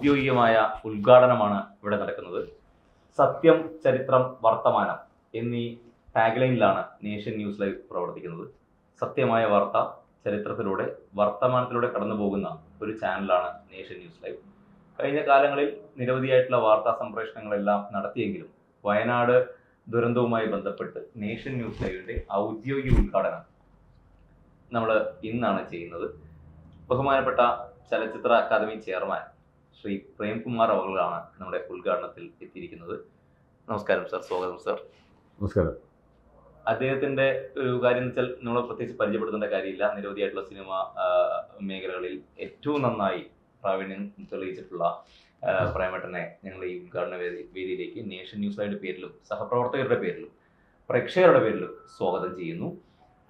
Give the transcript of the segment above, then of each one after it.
ഔദ്യോഗികമായ ഉദ്ഘാടനമാണ് ഇവിടെ നടക്കുന്നത്. സത്യം ചരിത്രം വർത്തമാനം എന്നീ ടാഗ്ലൈനിലാണ് നേഷൻ ന്യൂസ് ലൈവ് പ്രവർത്തിക്കുന്നത്. സത്യമായ വാർത്ത ചരിത്രത്തിലൂടെ വർത്തമാനത്തിലൂടെ കടന്നു പോകുന്ന ഒരു ചാനലാണ് നേഷൻ ന്യൂസ് ലൈവ്. കഴിഞ്ഞ കാലങ്ങളിൽ നിരവധിയായിട്ടുള്ള വാർത്താ സംപ്രേഷണങ്ങളെല്ലാം നടത്തിയെങ്കിലും വയനാട് ദുരന്തവുമായി ബന്ധപ്പെട്ട് നേഷൻ ന്യൂസ് ലൈവിന്റെ ഔദ്യോഗിക ഉദ്ഘാടനം നമ്മൾ ഇന്നാണ് ചെയ്യുന്നത്. ബഹുമാനപ്പെട്ട ചലച്ചിത്ര അക്കാദമി ചെയർമാൻ ശ്രീ പ്രേംകുമാർ അവറുകളാണ് നമ്മുടെ ഉദ്ഘാടനത്തിൽ എത്തിയിരിക്കുന്നത്. നമസ്കാരം സാർ സ്വാഗതം സാർ. നമസ്കാരം. അദ്ദേഹത്തിന്റെ ഒരു കാര്യം വെച്ചാൽ നമ്മളെ പ്രത്യേകിച്ച് പരിചയപ്പെടുത്തേണ്ട കാര്യമില്ല. നിരവധിയായിട്ടുള്ള സിനിമ മേഖലകളിൽ ഏറ്റവും നന്നായി പ്രാവീണ്യം തെളിയിച്ചിട്ടുള്ള പ്രേമേട്ടനെ ഞങ്ങൾ ഈ ഉദ്ഘാടന വേദി വേദിയിലേക്ക് നേഷൻ ന്യൂസായുടെ പേരിലും സഹപ്രവർത്തകരുടെ പേരിലും പ്രേക്ഷകരുടെ പേരിലും സ്വാഗതം ചെയ്യുന്നു.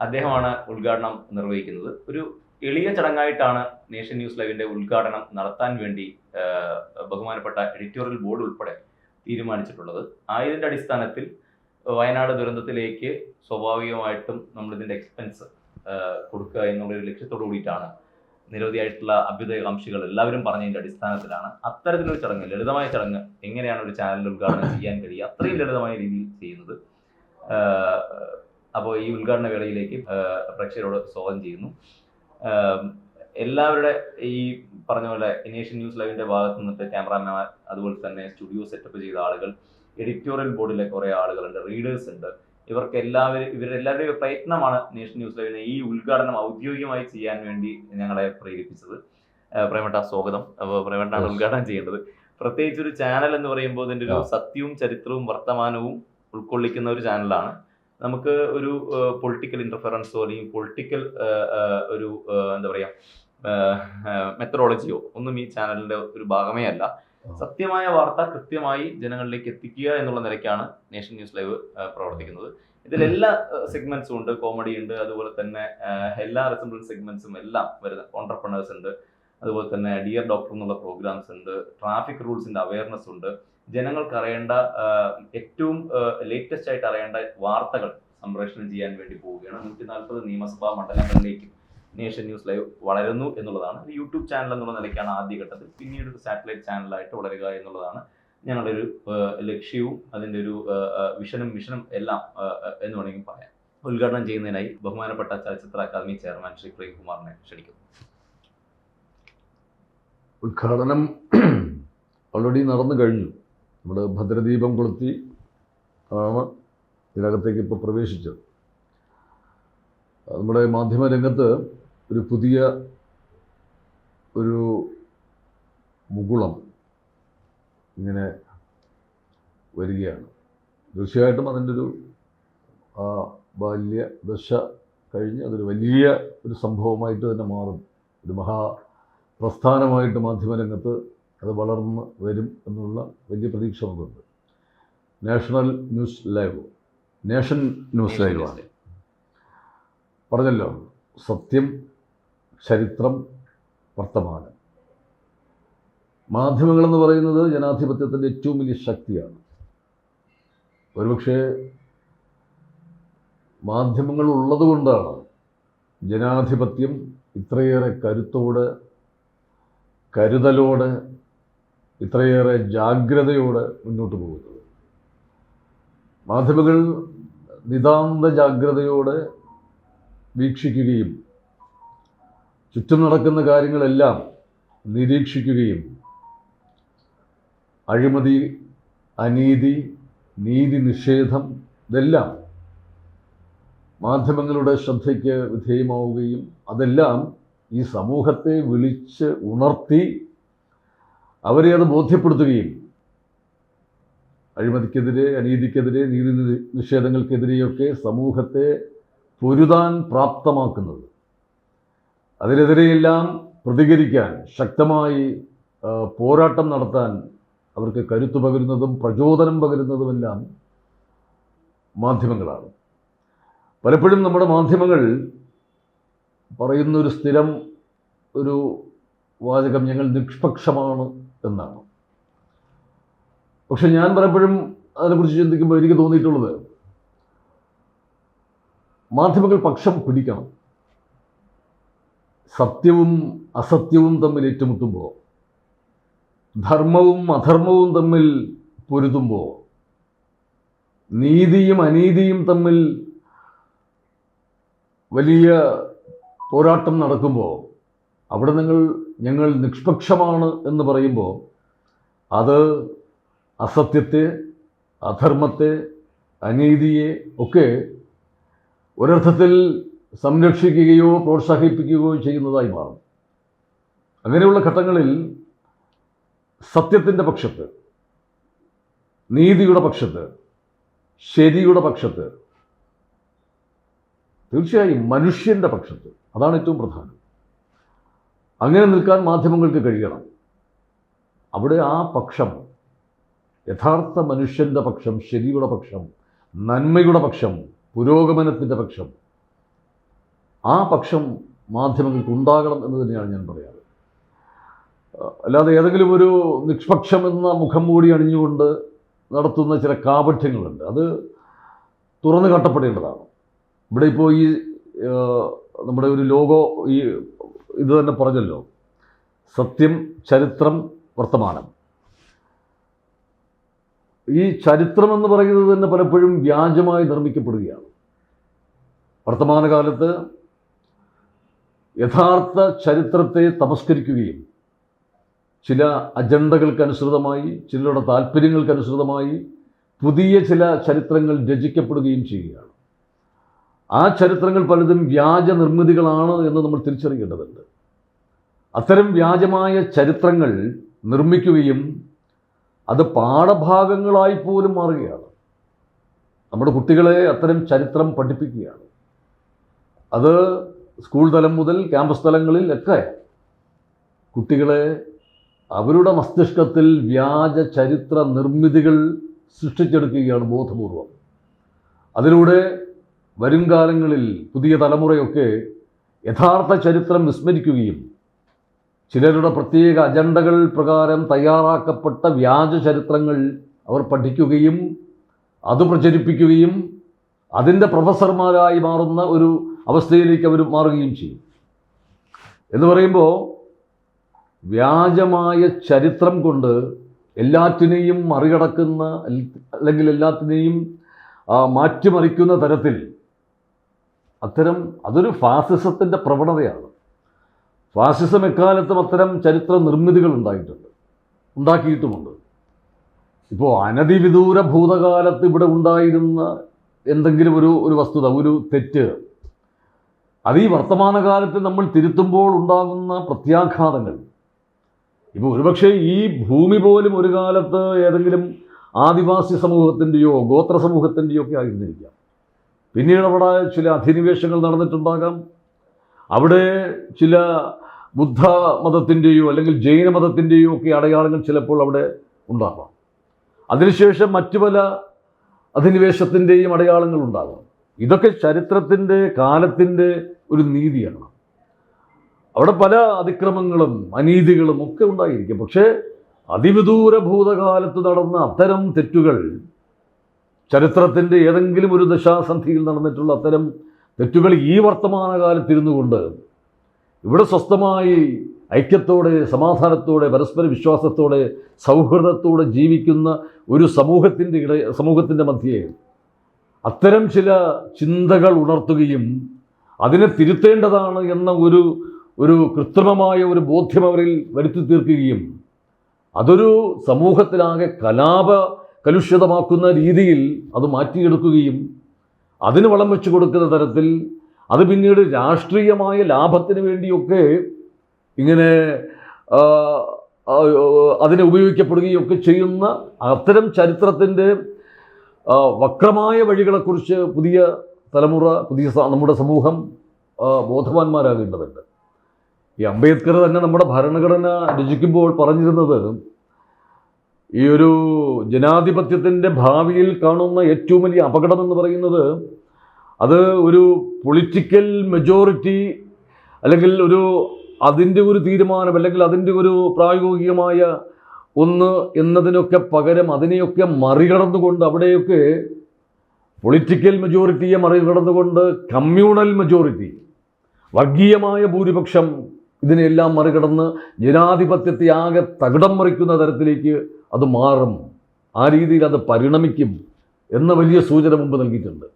അദ്ദേഹമാണ് ഉദ്ഘാടനം നിർവഹിക്കുന്നത്. ഒരു എളിയ ചടങ്ങായിട്ടാണ് നേഷൻ ന്യൂസ് ലൈവിന്റെ ഉദ്ഘാടനം നടത്താൻ വേണ്ടി ബഹുമാനപ്പെട്ട എഡിറ്റോറിയൽ ബോർഡ് ഉൾപ്പെടെ തീരുമാനിച്ചിട്ടുള്ളത്. ആയതിന്റെ അടിസ്ഥാനത്തിൽ വയനാട് ദുരന്തത്തിലേക്ക് സ്വാഭാവികമായിട്ടും നമ്മൾ ഇതിന്റെ എക്സ്പെൻസ് കൊടുക്കുക എന്നുള്ളൊരു ലക്ഷ്യത്തോടു കൂടിയിട്ടാണ് നിരവധിയായിട്ടുള്ള അഭ്യുദയകാംക്ഷികൾ എല്ലാവരും പറഞ്ഞതിന്റെ അടിസ്ഥാനത്തിലാണ് അത്തരത്തിലൊരു ചടങ്ങ് ലളിതമായ ചടങ്ങ് എങ്ങനെയാണ് ഒരു ചാനൽ ഉദ്ഘാടനം ചെയ്യാൻ കഴിയുക അത്രയും ലളിതമായ രീതിയിൽ ചെയ്യുന്നത്. അപ്പോൾ ഈ ഉദ്ഘാടന വേളയിലേക്ക് പ്രേക്ഷകരോട് സ്വാഗതം ചെയ്യുന്നു. എല്ലാവരുടെ ഈ പറഞ്ഞ പോലെ നേഷൻ ന്യൂസ് ലൈവിന്റെ ഭാഗത്ത് നിന്നത്തെ ക്യാമറാമാൻ അതുപോലെ തന്നെ സ്റ്റുഡിയോ സെറ്റപ്പ് ചെയ്ത ആളുകൾ എഡിറ്റോറിയൽ ബോർഡിലെ കുറെ ആളുകളുണ്ട് റീഡേഴ്സ് ഉണ്ട്. ഇവർക്ക് എല്ലാവരും ഇവരെല്ലാവരുടെയും പ്രയത്നമാണ് നേഷൻ ന്യൂസ് ലൈവിനെ ഈ ഉദ്ഘാടനം ഔദ്യോഗികമായി ചെയ്യാൻ വേണ്ടി ഞങ്ങളെ പ്രേരിപ്പിച്ചത്. പ്രേമട്ട സ്വാഗതം. അപ്പോൾ പ്രേമട്ടാണ്. ഉദ്ഘാടനം ചെയ്യേണ്ടത്. പ്രത്യേകിച്ച് ഒരു ചാനൽ എന്ന് പറയുമ്പോൾ ഇതിന്റെ ഒരു സത്യവും ചരിത്രവും വർത്തമാനവും ഉൾക്കൊള്ളിക്കുന്ന ഒരു ചാനലാണ് നമുക്ക് ഒരു പൊളിറ്റിക്കൽ ഇന്റർഫറൻസോ അല്ലെങ്കിൽ പൊളിറ്റിക്കൽ ഒരു എന്താ പറയുക മെത്തഡോളജിയോ ഒന്നും ഈ ചാനലിന്റെ ഒരു ഭാഗമേ അല്ല. സത്യമായ വാർത്ത കൃത്യമായി ജനങ്ങളിലേക്ക് എത്തിക്കുക എന്നുള്ള നിലയ്ക്കാണ് നേഷൻ ന്യൂസ് ലൈവ് പ്രവർത്തിക്കുന്നത്. ഇതിൽ എല്ലാ സെഗ്മെന്റ്സും ഉണ്ട്. കോമഡി ഉണ്ട്. അതുപോലെ തന്നെ എല്ലാ റെസംബിൾ സെഗ്മെന്റ്സും എല്ലാം വരുന്ന ഓണ്ടർപ്രണേഴ്സ് ഉണ്ട്. അതുപോലെ തന്നെ ഡിയർ ഡോക്ടർ എന്നുള്ള പ്രോഗ്രാംസ് ഉണ്ട്. ട്രാഫിക് റൂൾസിന്റെ അവയർനെസ് ഉണ്ട്. ജനങ്ങൾക്ക് അറിയേണ്ട ഏറ്റവും ലേറ്റസ്റ്റ് ആയിട്ട് അറിയേണ്ട വാർത്തകൾ സംപ്രേഷണം ചെയ്യാൻ വേണ്ടി പോവുകയാണ്. നൂറ്റി നാൽപ്പത് നിയമസഭാ മണ്ഡലങ്ങളിലേക്ക് നേഷൻ ന്യൂസ് ലൈവ് വളരുന്നു എന്നുള്ളതാണ്. ഒരു യൂട്യൂബ് ചാനൽ എന്നുള്ള നിലയ്ക്കാണ് ആദ്യഘട്ടത്തിൽ. പിന്നീട് ഒരു സാറ്റലൈറ്റ് ചാനലായിട്ട് വളരുക എന്നുള്ളതാണ് ഞങ്ങളുടെ ഒരു ലക്ഷ്യവും അതിന്റെ ഒരു വിഷനും മിഷനും എല്ലാം എന്ന് വേണമെങ്കിൽ പറയാം. ഉദ്ഘാടനം ചെയ്യുന്നതിനായി ബഹുമാനപ്പെട്ട ചലച്ചിത്ര അക്കാദമി ചെയർമാൻ ശ്രീ പ്രേംകുമാറിനെ ക്ഷണിക്കുന്നു. ഉദ്ഘാടനം ഓൾറെഡി നടന്നു കഴിഞ്ഞു. നമ്മുടെ ഭദ്രദീപം കൊളുത്തി ആണ് ഇതിനകത്തേക്ക് ഇപ്പോൾ പ്രവേശിച്ചത്. നമ്മുടെ മാധ്യമ മാധ്യമരംഗത്ത് ഒരു പുതിയ ഒരു മുകുളം ഇങ്ങനെ വരികയാണ്. തീർച്ചയായിട്ടും അതിന്റെ ഒരു ആ ബാല്യ ദശ കഴിഞ്ഞ് അതൊരു വലിയ ഒരു സംഭവമായിട്ട് തന്നെ മാറും. ഒരു മഹാ പ്രസ്ഥാനമായിട്ട് മാധ്യമരംഗത്ത് അത് വളർന്ന് വരും എന്നുള്ള വലിയ പ്രതീക്ഷ നമുക്കുണ്ട്. National news live nation news ലൈവാണ് പറഞ്ഞല്ലോ സത്യം ചരിത്രം വർത്തമാനം. മാധ്യമങ്ങളെന്ന് പറയുന്നത് ജനാധിപത്യത്തിന്റെ ഏറ്റവും വലിയ ശക്തിയാണ്. ഒരുപക്ഷേ മാധ്യമങ്ങൾ ഉള്ളതുകൊണ്ടാണ് ജനാധിപത്യം ഇത്രയേറെ കരുത്തോടെ കരുതലോടെ ഇത്രയേറെ ജാഗ്രതയോടെ മുന്നോട്ട് പോകുന്നത്. മാധ്യമങ്ങൾ നിതാന്ത ജാഗ്രതയോടെ വീക്ഷിക്കുകയും ചുറ്റും നടക്കുന്ന കാര്യങ്ങളെല്ലാം നിരീക്ഷിക്കുകയും അഴിമതി അനീതി നീതി നിഷേധം ഇതെല്ലാം മാധ്യമങ്ങളുടെ ശ്രദ്ധയ്ക്ക് വിധേയമാവുകയും അതെല്ലാം ഈ സമൂഹത്തെ വിളിച്ച് ഉണർത്തി അവരെ അത് ബോധ്യപ്പെടുത്തുകയും അഴിമതിക്കെതിരെ അനീതിക്കെതിരെ നീതി നിഷേധങ്ങൾക്കെതിരെയൊക്കെ സമൂഹത്തെ പൊരുതാൻ പ്രാപ്തമാക്കുന്നത്. അതിനെതിരെയെല്ലാം പ്രതികരിക്കാൻ ശക്തമായി പോരാട്ടം നടത്താൻ അവർക്ക് കരുത്തു പകരുന്നതും പ്രചോദനം പകരുന്നതുമെല്ലാം മാധ്യമങ്ങളാണ്. പലപ്പോഴും നമ്മുടെ മാധ്യമങ്ങൾ പറയുന്നൊരു സ്ഥിരം ഒരു വാചകം ഞങ്ങൾ നിഷ്പക്ഷമാണ് എന്നാണ്. പക്ഷെ ഞാൻ പലപ്പോഴും അതിനെക്കുറിച്ച് ചിന്തിക്കുമ്പോൾ എനിക്ക് തോന്നിയിട്ടുള്ളത് മാധ്യമങ്ങൾ പക്ഷം പിടിക്കണം. സത്യവും അസത്യവും തമ്മിൽ ഏറ്റുമുട്ടുമ്പോൾ ധർമ്മവും അധർമ്മവും തമ്മിൽ പൊരുതുമ്പോൾ നീതിയും അനീതിയും തമ്മിൽ വലിയ പോരാട്ടം നടക്കുമ്പോൾ അവിടെ നിങ്ങൾ ഞങ്ങൾ നിഷ്പക്ഷമാണ് എന്ന് പറയുമ്പോൾ അത് അസത്യത്തെ അധർമ്മത്തെ അനീതിയെ ഒക്കെ ഒരർത്ഥത്തിൽ സംരക്ഷിക്കുകയോ പ്രോത്സാഹിപ്പിക്കുകയോ ചെയ്യുന്നതായി മാറും. അങ്ങനെയുള്ള ഘട്ടങ്ങളിൽ സത്യത്തിന്റെ പക്ഷത്ത് നീതിയുടെ പക്ഷത്ത് ശരിയുടെ പക്ഷത്ത് തീർച്ചയായും മനുഷ്യന്റെ പക്ഷത്ത് അതാണ് ഏറ്റവും പ്രധാനം. അങ്ങനെ നിൽക്കാൻ മാധ്യമങ്ങൾക്ക് കഴിയണം. അവിടെ ആ പക്ഷം യഥാർത്ഥ മനുഷ്യന്റെ പക്ഷം ശരിയുടെ പക്ഷം നന്മയുടെ പക്ഷം പുരോഗമനത്തിന്റെ പക്ഷം ആ പക്ഷം മാധ്യമങ്ങൾക്ക് ഉണ്ടാകണം എന്ന് തന്നെയാണ് ഞാൻ പറയാറ്. അല്ലാതെ ഏതെങ്കിലും ഒരു നിഷ്പക്ഷം എന്ന മുഖം മൂടി അണിഞ്ഞുകൊണ്ട് നടത്തുന്ന ചില കാപഠ്യങ്ങളുണ്ട്. അത് തുറന്നു കാട്ടപ്പെടേണ്ടതാണ്. ഇവിടെ ഇപ്പോൾ ഈ നമ്മുടെ ഒരു ലോഗോ ഈ ഇത് തന്നെ പറഞ്ഞല്ലോ. സത്യം ചരിത്രം വർത്തമാനം. ഈ ചരിത്രം എന്ന് പറയുന്നത് തന്നെ പലപ്പോഴും വ്യാജമായി നിർമ്മിക്കപ്പെടുകയാണ്. വർത്തമാനകാലത്ത് യഥാർത്ഥ ചരിത്രത്തെ തമസ്കരിക്കുകയും ചില അജണ്ടകൾക്കനുസൃതമായി ചിലരുടെ താല്പര്യങ്ങൾക്കനുസൃതമായി പുതിയ ചില ചരിത്രങ്ങൾ രചിക്കപ്പെടുകയും ചെയ്യുകയാണ്. ആ ചരിത്രങ്ങൾ പലതും വ്യാജ നിർമ്മിതികളാണ് എന്ന് നമ്മൾ തിരിച്ചറിയേണ്ടതുണ്ട്. അത്തരം വ്യാജമായ ചരിത്രങ്ങൾ നിർമ്മിക്കുകയും അത് പാഠഭാഗങ്ങളായി പോലും മാറുകയാണ്. നമ്മുടെ കുട്ടികളെ അത്തരം ചരിത്രം പഠിപ്പിക്കുകയാണ്. അത് സ്കൂൾ തലം മുതൽ ക്യാമ്പസ് തലങ്ങളിൽ ഒക്കെ കുട്ടികളെ അവരുടെ മസ്തിഷ്കത്തിൽ വ്യാജ ചരിത്ര നിർമ്മിതികൾ സൃഷ്ടിച്ചെടുക്കുകയാണ് ബോധപൂർവം. അതിലൂടെ വരും കാലങ്ങളിൽ പുതിയ തലമുറയൊക്കെ യഥാർത്ഥ ചരിത്രം വിസ്മരിക്കുകയും ചിലരുടെ പ്രത്യേക അജണ്ടകൾ പ്രകാരം തയ്യാറാക്കപ്പെട്ട വ്യാജ ചരിത്രങ്ങൾ അവർ പഠിക്കുകയും അത് പ്രചരിപ്പിക്കുകയും അതിന്റെ പ്രൊഫസർമാരായി മാറുന്ന ഒരു അവസ്ഥയിലേക്ക് അവർ മാറുകയും ചെയ്യും. എന്ന് പറയുമ്പോൾ വ്യാജമായ ചരിത്രം കൊണ്ട് എല്ലാറ്റിനെയും മറികടക്കുന്ന അല്ലെങ്കിൽ എല്ലാത്തിനെയും മാറ്റിമറിക്കുന്ന തരത്തിൽ അത്തരം അതൊരു ഫാസിസത്തിന്റെ പ്രവണതയാണ്. ഫാസിസം എക്കാലത്തും അത്തരം ചരിത്ര നിർമ്മിതികൾ ഉണ്ടായിട്ടുണ്ട് ഉണ്ടാക്കിയിട്ടുമുണ്ട്. ഇപ്പോൾ അനധിവിദൂര ഭൂതകാലത്ത് ഇവിടെ ഉണ്ടായിരുന്ന എന്തെങ്കിലും ഒരു ഒരു വസ്തുത ഒരു തെറ്റ് അത് ഈ വർത്തമാനകാലത്ത് നമ്മൾ തിരുത്തുമ്പോൾ ഉണ്ടാകുന്ന പ്രത്യാഘാതങ്ങൾ. ഇപ്പോൾ ഒരുപക്ഷെ ഈ ഭൂമി പോലും ഒരു കാലത്ത് ഏതെങ്കിലും ആദിവാസി സമൂഹത്തിന്റെയോ ഗോത്ര സമൂഹത്തിന്റെയോ ഒക്കെ ആയിരുന്നിരിക്കാം. പിന്നീട് അവിടെ ചില അധിനിവേശങ്ങൾ നടന്നിട്ടുണ്ടാകാം. അവിടെ ചില ബുദ്ധ മതത്തിന്റെയോ അല്ലെങ്കിൽ ജൈന മതത്തിന്റെയോ ഒക്കെ അടയാളങ്ങൾ ചിലപ്പോൾ അവിടെ ഉണ്ടാകാം. അതിനുശേഷം മറ്റു പല അധിനിവേശത്തിന്റെയും അടയാളങ്ങൾ ഉണ്ടാകാം. ഇതൊക്കെ ചരിത്രത്തിന്റെ കാലത്തിന്റെ ഒരു നീതിയാണ്. അവിടെ പല അതിക്രമങ്ങളും അനീതികളും ഒക്കെ ഉണ്ടായിരിക്കും. പക്ഷേ അതിവിദൂര ഭൂതകാലത്ത് നടന്ന അത്തരം തെറ്റുകൾ ചരിത്രത്തിന്റെ ഏതെങ്കിലും ഒരു ദശാസന്ധിയിൽ നടന്നിട്ടുള്ള അത്തരം തെറ്റുകൾ ഈ വർത്തമാനകാലത്തിരുന്നു കൊണ്ട് ഇവിടെ സ്വസ്ഥമായി ഐക്യത്തോടെ സമാധാനത്തോടെ പരസ്പര വിശ്വാസത്തോടെ സൗഹൃദത്തോടെ ജീവിക്കുന്ന ഒരു സമൂഹത്തിന്റെ ഇട സമൂഹത്തിന്റെ മധ്യേ അത്തരം ചില ചിന്തകൾ ഉണർത്തുകയും അതിനെ തിരുത്തേണ്ടതാണ് എന്ന ഒരു ഒരു കൃത്രിമമായ ഒരു ബോധ്യം അവരിൽ വരുത്തി തീർക്കുകയും അതൊരു സമൂഹത്തിലാകെ കലാപ കലുഷിതമാക്കുന്ന രീതിയിൽ അത് മാറ്റിയെടുക്കുകയും അതിന് വളം വെച്ച് കൊടുക്കുന്ന തരത്തിൽ അത് പിന്നീട് രാഷ്ട്രീയമായ ലാഭത്തിന് വേണ്ടിയൊക്കെ ഇങ്ങനെ അതിനെ ഉപയോഗിക്കപ്പെടുകയും ഒക്കെ ചെയ്യുന്ന അത്തരം ചരിത്രത്തിന്റെ വക്രമായ വഴികളെക്കുറിച്ച് പുതിയ തലമുറ പുതിയ നമ്മുടെ സമൂഹം ബോധവാന്മാരാകേണ്ടതുണ്ട്. ഈ അംബേദ്കർ തന്നെ നമ്മുടെ ഭരണഘടന രചിക്കുമ്പോൾ പറഞ്ഞിരുന്നത് ഈ ഒരു ജനാധിപത്യത്തിന്റെ ഭാവിയിൽ കാണുന്ന ഏറ്റവും വലിയ അപകടം എന്ന് പറയുന്നത് അത് ഒരു പൊളിറ്റിക്കൽ മെജോറിറ്റി അല്ലെങ്കിൽ ഒരു അതിന്റെ ഒരു തീരുമാനം അല്ലെങ്കിൽ അതിന്റെ ഒരു പ്രായോഗികമായ ഒന്ന് എന്നതിനൊക്കെ പകരം അതിനെയൊക്കെ മറികടന്നുകൊണ്ട് അവിടെയൊക്കെ പൊളിറ്റിക്കൽ മെജോറിറ്റിയെ മറികടന്നുകൊണ്ട് കമ്മ്യൂണൽ മെജോറിറ്റി വർഗീയമായ ഭൂരിപക്ഷം ഇതിനെല്ലാം മറികടന്ന് ജനാധിപത്യത്തെ ആകെ തകിടം മറിക്കുന്ന തരത്തിലേക്ക് അത് മാറും. ആ രീതിയിൽ അത് പരിണമിക്കും എന്ന വലിയ സൂചന മുമ്പ് നൽകിയിട്ടുണ്ട്.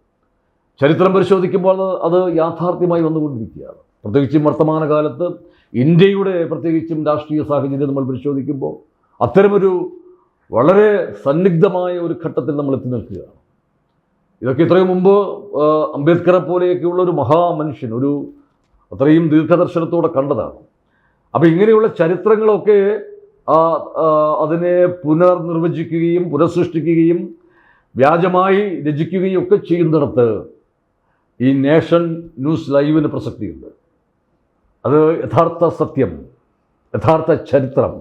ചരിത്രം പരിശോധിക്കുമ്പോൾ അത് യാഥാർത്ഥ്യമായി വന്നുകൊണ്ടിരിക്കുകയാണ്. പ്രത്യേകിച്ചും വർത്തമാനകാലത്ത് ഇന്ത്യയുടെ പ്രത്യേകിച്ചും രാഷ്ട്രീയ സാഹചര്യം നമ്മൾ പരിശോധിക്കുമ്പോൾ അത്തരമൊരു വളരെ സന്നിഗ്ധമായ ഒരു ഘട്ടത്തിൽ നമ്മൾ എത്തി നിൽക്കുകയാണ്. ഇതൊക്കെ ഇത്രയും മുമ്പ് അംബേദ്കറെ പോലെയൊക്കെയുള്ള ഒരു മഹാമനുഷ്യൻ ഒരു അത്രയും ദീർഘദർശനത്തോടെ കണ്ടതാണ്. അപ്പോൾ ഇങ്ങനെയുള്ള ചരിത്രങ്ങളൊക്കെ അതിനെ പുനർനിർവചിക്കുകയും പുനഃസൃഷ്ടിക്കുകയും വ്യാജമായി രചിക്കുകയും ഒക്കെ ചെയ്യുന്നിടത്ത് ഈ നേഷൻ ന്യൂസ് ലൈവിന് പ്രസക്തിയുണ്ട്. അത് യഥാർത്ഥ സത്യം യഥാർത്ഥ ചരിത്രം.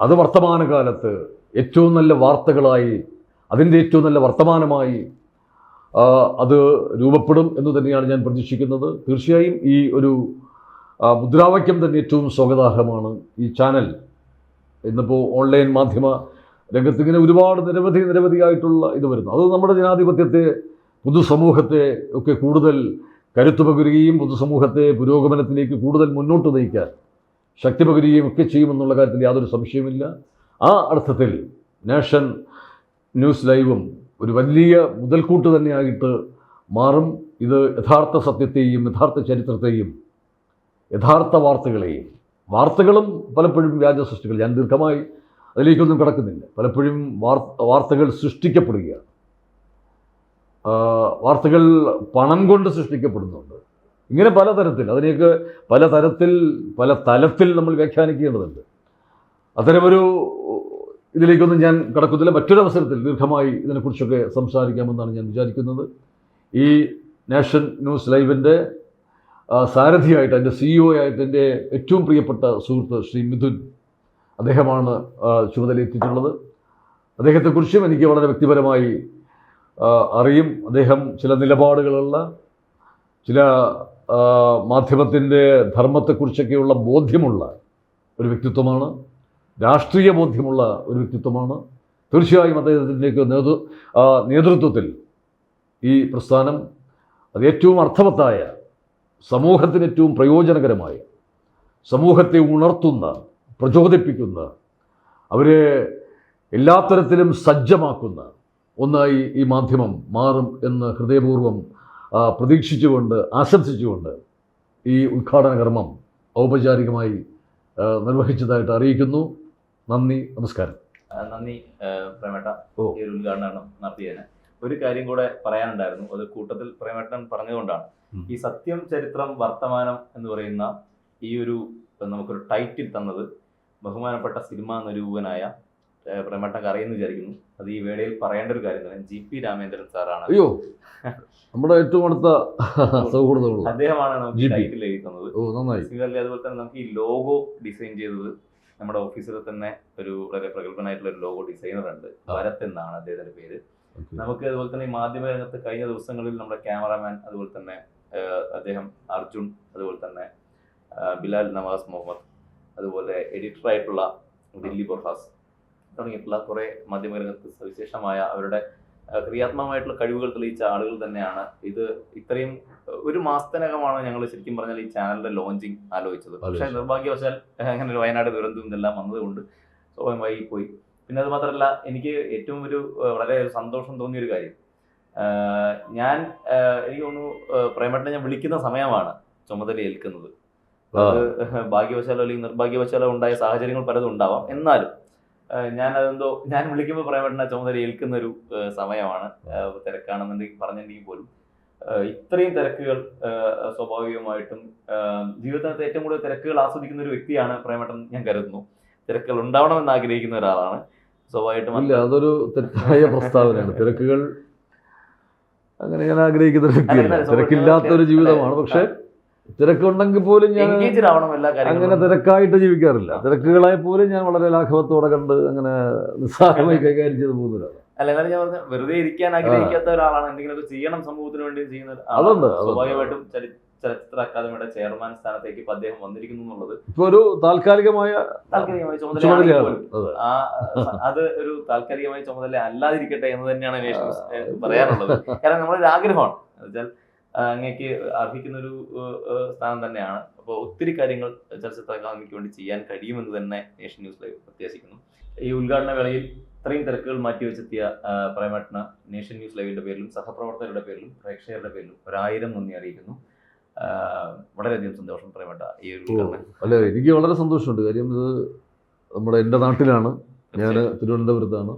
അത് വർത്തമാനകാലത്ത് ഏറ്റവും നല്ല വാർത്തകളായി അതിന്റെ ഏറ്റവും നല്ല വർത്തമാനമായി അത് രൂപപ്പെടും എന്ന് തന്നെയാണ് ഞാൻ പ്രതീക്ഷിക്കുന്നത്. തീർച്ചയായും ഈ ഒരു മുദ്രാവാക്യം തന്നെ ഏറ്റവും സ്വാഗതാർഹമാണ് ഈ ചാനൽ. ഇന്നിപ്പോൾ ഓൺലൈൻ മാധ്യമ രംഗത്ത് ഇങ്ങനെ ഒരുപാട് നിരവധി നിരവധിയായിട്ടുള്ള ഇത് വരുന്നു. അത് നമ്മുടെ ജനാധിപത്യത്തെ പൊതുസമൂഹത്തെ ഒക്കെ കൂടുതൽ കരുത്തു പകരുകയും പൊതുസമൂഹത്തെ പുരോഗമനത്തിലേക്ക് കൂടുതൽ മുന്നോട്ട് നയിക്കാൻ ശക്തി പകരുകയും ഒക്കെ ചെയ്യുമെന്നുള്ള കാര്യത്തിൽ യാതൊരു സംശയമില്ല ആ അർത്ഥത്തിൽ നാഷൻ ന്യൂസ് ലൈവും ഒരു വലിയ മുതൽക്കൂട്ട് തന്നെയായിട്ട് മാറും. ഇത് യഥാർത്ഥ സത്യത്തെയും യഥാർത്ഥ ചരിത്രത്തെയും യഥാർത്ഥ വാർത്തകളെയും വാർത്തകളും പലപ്പോഴും വ്യാജ സൃഷ്ടികൾ ഞാൻ ദീർഘമായി അതിലേക്കൊന്നും കിടക്കുന്നില്ല. പലപ്പോഴും വാർത്തകൾ സൃഷ്ടിക്കപ്പെടുകയാണ്. വാർത്തകൾ പണം കൊണ്ട് സൃഷ്ടിക്കപ്പെടുന്നുണ്ട്. ഇങ്ങനെ പലതരത്തിൽ അതിനെയൊക്കെ പലതരത്തിൽ പല തലത്തിൽ നമ്മൾ വ്യാഖ്യാനിക്കേണ്ടതുണ്ട്. അത്തരമൊരു ഇതിലേക്കൊന്നും ഞാൻ കടക്കുന്നില്ല. മറ്റൊരവസരത്തിൽ ദീർഘമായി ഇതിനെക്കുറിച്ചൊക്കെ സംസാരിക്കാമെന്നാണ് ഞാൻ വിചാരിക്കുന്നത്. ഈ നാഷൻ ന്യൂസ് ലൈവിന്റെ സാരഥിയായിട്ട് എന്റെ സിഇഒ ആയിട്ട് എന്റെ ഏറ്റവും പ്രിയപ്പെട്ട സുഹൃത്ത് ശ്രീ മിഥുൻ അദ്ദേഹമാണ് ചുമതല ചുമതലയെത്തിയിട്ടുള്ളത് അദ്ദേഹത്തെക്കുറിച്ചും എനിക്ക് വളരെ വ്യക്തിപരമായി അറിയും. അദ്ദേഹം ചില നിലപാടുകളുള്ള ചില മാധ്യമത്തിന്റെ ധർമ്മത്തെക്കുറിച്ചൊക്കെയുള്ള ബോധ്യമുള്ള ഒരു വ്യക്തിത്വമാണ്. രാഷ്ട്രീയ ബോധ്യമുള്ള ഒരു വ്യക്തിത്വമാണ്. തീർച്ചയായും അദ്ദേഹത്തിന്റെയൊക്കെ നേതൃ നേതൃത്വത്തിൽ ഈ പ്രസ്ഥാനം അത് ഏറ്റവും അർത്ഥവത്തായ സമൂഹത്തിന് ഏറ്റവും പ്രയോജനകരമായ സമൂഹത്തെ ഉണർത്തുന്ന പ്രചോദിപ്പിക്കുന്ന അവരെ എല്ലാ തരത്തിലും സജ്ജമാക്കുന്ന ഒന്നായി ഈ മാധ്യമം മാറും എന്ന് ഹൃദയപൂർവം പ്രതീക്ഷിച്ചുകൊണ്ട് ആശംസിച്ചുകൊണ്ട് ഈ ഉദ്ഘാടന കർമ്മം ഔപചാരികമായി നിർവഹിച്ചതായിട്ട് അറിയിക്കുന്നു. നന്ദി നമസ്കാരം. നന്ദി പ്രമേട്ട. ഈ ഒരു ഉദ്ഘാടനം നടത്തിയതിന്. ഒരു കാര്യം കൂടെ പറയാനുണ്ടായിരുന്നു. അത് കൂട്ടത്തിൽ പ്രേമേട്ടൻ പറഞ്ഞതുകൊണ്ടാണ് ഈ സത്യം ചരിത്രം വർത്തമാനം എന്ന് പറയുന്ന ഈ ഒരു നമുക്കൊരു ടൈറ്റിൽ തന്നത് ബഹുമാനപ്പെട്ട സിനിമാ നിരൂപകനായ ആ, പ്രേമേട്ടൻ അറിയുന്നു വിചാരിക്കുന്നു. അത് ഈ വേളയിൽ പറയേണ്ട ഒരു കാര്യം തന്നെ. ജി പി രാമേന്ദ്രൻ സാറാണ്. അയ്യോ നമ്മുടെ ഏറ്റവും അടുത്ത സൗഹൃദമുള്ള അദ്ദേഹമാണ് നമുക്ക്. ടൈറ്റിൽ എഴുതി തന്നത് അതുപോലെ തന്നെ നമുക്ക് ഈ ലോഗോ ഡിസൈൻ ചെയ്തത് നമ്മുടെ ഓഫീസിൽ തന്നെ ഒരു വളരെ പ്രഗത്ഭനായിട്ടുള്ള ഒരു ലോഗോ ഡിസൈനർ ഉണ്ട്. ഭരത് എന്നാണ് അദ്ദേഹത്തിന്റെ പേര്. നമുക്ക് അതുപോലെ തന്നെ ഈ മാധ്യമ രംഗത്ത് കഴിഞ്ഞ ദിവസങ്ങളിൽ നമ്മുടെ ക്യാമറാമാൻ അതുപോലെ തന്നെ അദ്ദേഹം അർജുൻ അതുപോലെ തന്നെ ബിലാൽ നവാസ് മുഹമ്മദ് അതുപോലെ എഡിറ്റർ ആയിട്ടുള്ള ദില്ലി ബൊർഹാസ് തുടങ്ങിയിട്ടുള്ള കുറെ മാധ്യമ രംഗത്ത് സവിശേഷമായ അവരുടെ ക്രിയാത്മകമായിട്ടുള്ള കഴിവുകൾ തെളിയിച്ച ആളുകൾ തന്നെയാണ്. ഇത് ഇത്രയും ഒരു മാസത്തിനകമാണ് ഞങ്ങൾ ശരിക്കും പറഞ്ഞാൽ ഈ ചാനലിന്റെ ലോഞ്ചിങ് ആലോചിച്ചത്. പക്ഷേ നിർഭാഗ്യവശാൽ അങ്ങനെ ഒരു വയനാട് ദുരന്തം ഇതെല്ലാം വന്നതുകൊണ്ട് സ്വാഭാവികമായി പോയി. പിന്നെ അത് മാത്രമല്ല എനിക്ക് ഏറ്റവും ഒരു വളരെ സന്തോഷം തോന്നിയ ഒരു കാര്യം. ഞാൻ എനിക്ക് തോന്നുന്നു പ്രേമട്ടിനെ ഞാൻ വിളിക്കുന്ന സമയമാണ് ചുമതല ഏൽക്കുന്നത്. ഭാഗ്യവശാലോ അല്ലെങ്കിൽ നിർഭാഗ്യവശാലോ ഉണ്ടായ സാഹചര്യങ്ങൾ പലതും ഉണ്ടാവാം. എന്നാലും ഞാൻ അതെന്തോ ഞാൻ വിളിക്കുമ്പോൾ പ്രേമേട്ടനെ ചുമതല ഏൽക്കുന്ന ഒരു സമയമാണ്. തിരക്കാണെന്നുണ്ടെങ്കിൽ പറഞ്ഞിട്ടുണ്ടെങ്കിൽ പോലും ഇത്രയും തിരക്കുകൾ സ്വാഭാവികമായിട്ടും ജീവിതത്തിനകത്ത് ഏറ്റവും കൂടുതൽ തിരക്കുകൾ ആസ്വദിക്കുന്ന ഒരു വ്യക്തിയാണ് പ്രേമേട്ടൻ ഞാൻ കരുതുന്നു. തിരക്കുകൾ ഉണ്ടാവണമെന്ന് ആഗ്രഹിക്കുന്ന ഒരാളാണ്. സ്വാഭാവികമായിട്ടും ഇല്ല അതൊരു തെറ്റായ പ്രസ്താവനയാണ്. തിരക്കുകൾ അങ്ങനെ ഞാൻ ആഗ്രഹിക്കുന്ന ഒരു വ്യക്തിയല്ല. അല്ല, അല്ല, തിരക്കില്ലാത്ത ഒരു ജീവിതമാണ്. പക്ഷെ തിരക്കുണ്ടെങ്കിൽ പോലും ഞാൻ അങ്ങനെ തിരക്കായിട്ട് ജീവിക്കാറില്ല. തിരക്കുകളായി പോലും ഞാൻ വളരെ ലാഘവത്തോടെ കണ്ട് അങ്ങനെ നിസ്സാരമായി കൈകാര്യം ചെയ്ത് പോകുന്ന ഒരാളാണ് അല്ല ഞാൻ പറഞ്ഞ വെറുതെ ഇരിക്കാൻ ആഗ്രഹിക്കാത്ത ഒരാളാണ്. എന്തെങ്കിലുമൊക്കെ ചെയ്യണം സമൂഹത്തിന് വേണ്ടി ചെയ്യുന്ന. അതുണ്ട്. സ്വാഭാവികമായിട്ടും ചലച്ചിത്ര അക്കാദമിയുടെ ചെയർമാൻ സ്ഥാനത്തേക്ക് ഇപ്പൊ അദ്ദേഹം വന്നിരിക്കുന്നു എന്നുള്ളത് ഇപ്പൊ ഒരു താൽക്കാലികമായ ചുമതലയാണ് ആ അത് ഒരു താൽക്കാലികമായ ചുമതല അല്ലാതിരിക്കട്ടെ എന്ന് തന്നെയാണ് പറയാനുള്ളത് കാരണം നമ്മളൊരു ആഗ്രഹമാണ്. അങ്ങേക്ക് അർഹിക്കുന്ന ഒരു സ്ഥാനം തന്നെയാണ്. അപ്പോൾ ഒത്തിരി കാര്യങ്ങൾ ചലച്ചിത്ര അക്കാദമിക്ക് വേണ്ടി ചെയ്യാൻ കഴിയുമെന്ന് തന്നെ നേഷൻ ന്യൂസ് ലൈവ് പ്രത്യാശിക്കുന്നു. ഈ ഉദ്ഘാടന വേളയിൽ ഇത്രയും തിരക്കുകൾ മാറ്റിവെച്ചെത്തിയ പ്രേമട്ടന നേഷൻ ന്യൂസ് ലൈവിന്റെ പേരിലും സഹപ്രവർത്തകരുടെ പേരിലും പ്രേക്ഷകരുടെ പേരിലും ഒരായിരം നന്ദി അറിയിക്കുന്നു. വളരെയധികം സന്തോഷം പ്രേമേട്ട ഈ ഒരു അല്ല എനിക്ക് വളരെ സന്തോഷമുണ്ട്. കാര്യം ഇത് നമ്മുടെ എന്റെ നാട്ടിലാണ്. ഞാൻ തിരുവനന്തപുരത്താണ്.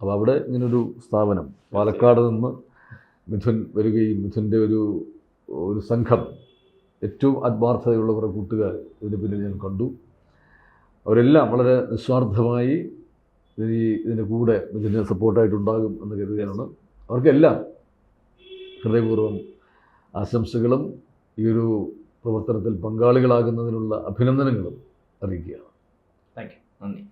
അപ്പോൾ അവിടെ ഇങ്ങനൊരു സ്ഥാപനം പാലക്കാട് നിന്ന് മിഥുൻ വരികയും മിഥുന്റെ ഒരു ഒരു സംഘം ഏറ്റവും ആത്മാർത്ഥതയുള്ള കുറേ കൂട്ടുകാർ ഇതിന് പിന്നിൽ ഞാൻ കണ്ടു. അവരെല്ലാം വളരെ നിസ്വാർത്ഥമായി ഇതിന് ഈ ഇതിന്റെ കൂടെ ഇതിന് സപ്പോർട്ടായിട്ടുണ്ടാകും എന്ന് കരുതുകയാണ്. അവർക്കെല്ലാം ഹൃദയപൂർവം ആശംസകളും ഈ ഒരു പ്രവർത്തനത്തിൽ പങ്കാളികളാകുന്നതിനുള്ള അഭിനന്ദനങ്ങളും അറിയിക്കുകയാണ്. Thank you. നന്ദി.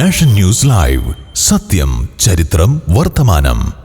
Nation news live. സത്യം ചരിത്രം വർത്തമാനം.